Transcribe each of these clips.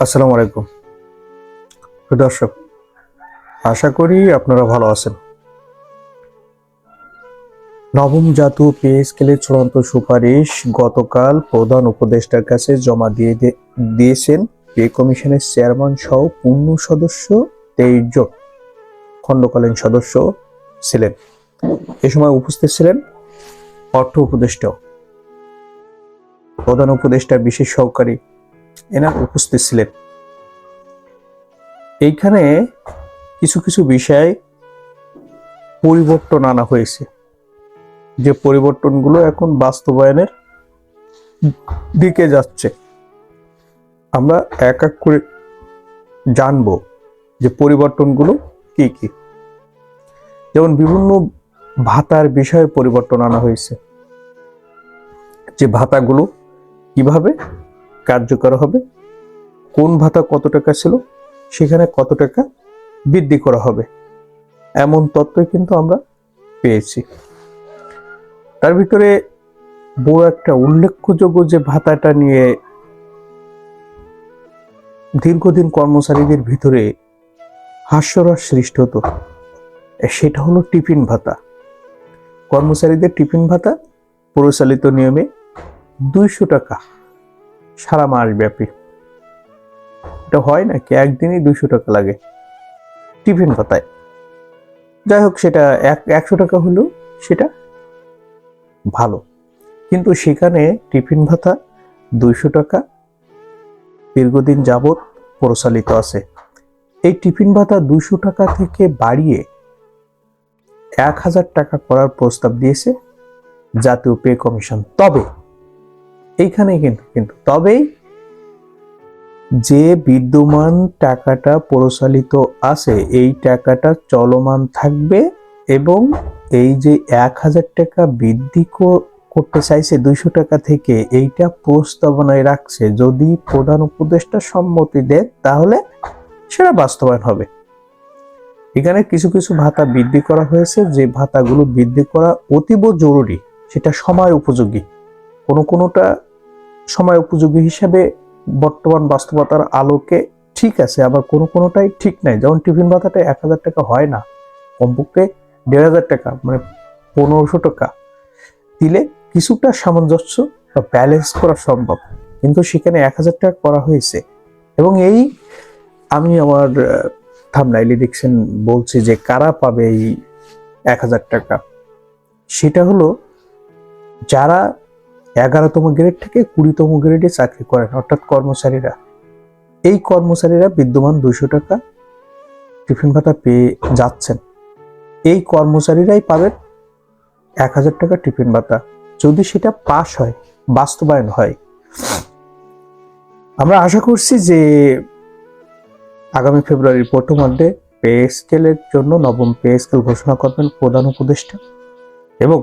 আসসালামু আলাইকুম দর্শক, আশা করি আপনারা ভালো আছেন। নবম জাতীয় পে স্কেলের চূড়ান্ত সুপারিশ গতকাল প্রধান উপদেষ্টার কাছে জমা দিয়ে দিয়েছেন। পে কমিশনের চেয়ারম্যান সহ পূর্ণ সদস্য তেইশ জন খণ্ডকালীন সদস্য ছিলেন। এ সময় উপস্থিত ছিলেন অর্থ উপদেষ্টা প্রধান উপদেষ্টার বিশেষ সহকারী এনার উপস্থিত ছিলেন। এইখানে কিছু কিছু বিষয় পরিবর্তন আনা হয়েছে। যে পরিবর্তনগুলো এখন বাস্তবায়নের দিকে যাচ্ছে। আমরা এক এক করে জানব যে পরিবর্তনগুলো কি কি। যেমন বিভিন্ন ভাতার বিষয়ে পরিবর্তন আনা হয়েছে। যে ভাতাগুলো কীভাবে কার্যকর হবে, কোন ভাতা কত টাকা ছিল, সেখানে কত টাকা বৃদ্ধি করা হবে, এমন তথ্যই কিন্তু আমরা পেয়েছি। তার ভিতরে বড় একটা উল্লেখযোগ্য যে ভাতাটা নিয়ে দীর্ঘদিন কর্মচারীদের ভিতরে হাস্যরস সৃষ্টি হতো, সেটা হলো টিফিন ভাতা। কর্মচারীদের টিফিন ভাতা পরিচালিত নিয়মে দুইশো টাকা সারা মাস ব্যাপী। এটা হয় নাকি একদিনই দুইশো টাকা লাগে। টিফিন পাতায় যাই হোক, সেটা এক, একশো টাকা হলেও সেটা ভালো। কিন্তু সেখানে টিফিন ভাতা দুইশো টাকা, দীর্ঘদিন যাবৎ প্রচালিত আছে। এই টিফিন ভাতা দুইশো টাকা থেকে বাড়িয়ে এক হাজার টাকা করার প্রস্তাব দিয়েছে জাতীয় পে কমিশন। তবে এইখানে কিন্তু কিন্তু তবেই যে বিদ্যমান টাকাটা প্রচলিত আছে, এই টাকাটা চলমান থাকবে এবং এই যে এক হাজার টাকা বৃদ্ধি করতে চাইছে দুইশো টাকা থেকে, এইটা প্রস্তাবনায় রাখছে। যদি প্রধান উপদেষ্টা সম্মতি দেয় তাহলে সেটা বাস্তবায়ন হবে। এখানে কিছু কিছু ভাতা বৃদ্ধি করা হয়েছে, যে ভাতাগুলো বৃদ্ধি করা অতীব জরুরি, সেটা সময় উপযোগী। কোনো কোনোটা সময় উপযোগী হিসাবে বর্তমান বাস্তবতার আলোকে ঠিক আছে, আবার কোনো কোনোটাই ঠিক নাই। যেমন টিফিন ভাতাটা এক হাজার টাকা হয় না, কমপক্ষে দেড় হাজার টাকা মানে পনেরোশো টাকা দিলে কিছুটা সামঞ্জস্য বা ব্যালেন্স করা সম্ভব। কিন্তু সেখানে এক হাজার টাকা করা হয়েছে। এবং এই আমি আমার থামনাইলে দেখছেন বলছি যে কারা পাবে এই এক হাজার টাকা? সেটা হলো যারা এগারোতম গ্রেড থেকে কুড়িতম গ্রেডে চাকরি করেন, অর্থাৎ কর্মচারীরা। এই কর্মচারীরা বিদ্যমান দুশো টাকা টিফিন ভাতা পেয়ে যাচ্ছেন। এই কর্মচারীরাই পাবেন এক হাজার টাকা টিফিন ভাতা। যদি সেটা পাস হয়, বাস্তবায়ন হয়। আমরা আশা করছি যে আগামী ফেব্রুয়ারির প্রথমার্ধে পে স্কেলের জন্য নবম পে স্কেল ঘোষণা করবেন প্রধান উপদেষ্টা এবং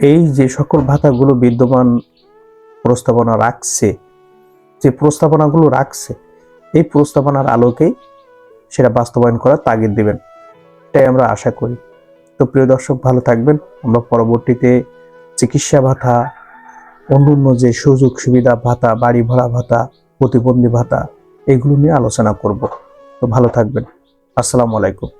এই যে সকল ভাতাগুলো বিদ্যমান প্রস্তাবনা রাখছে, যে প্রস্তাবনাগুলো রাখছে, এই প্রস্তাবনার আলোকেই সেটা বাস্তবায়ন করার তাগিদ দিবেন। এটাই আমরা আশা করি। তো প্রিয় দর্শক, ভালো থাকবেন। আমরা পরবর্তীতে চিকিৎসা ভাতা, অন্যান্য যে সুযোগ সুবিধা ভাতা, বাড়ি ভাড়া ভাতা, প্রতিবন্ধী ভাতা, এগুলো নিয়ে আলোচনা করব। তো ভালো থাকবেন। আসসালামু আলাইকুম।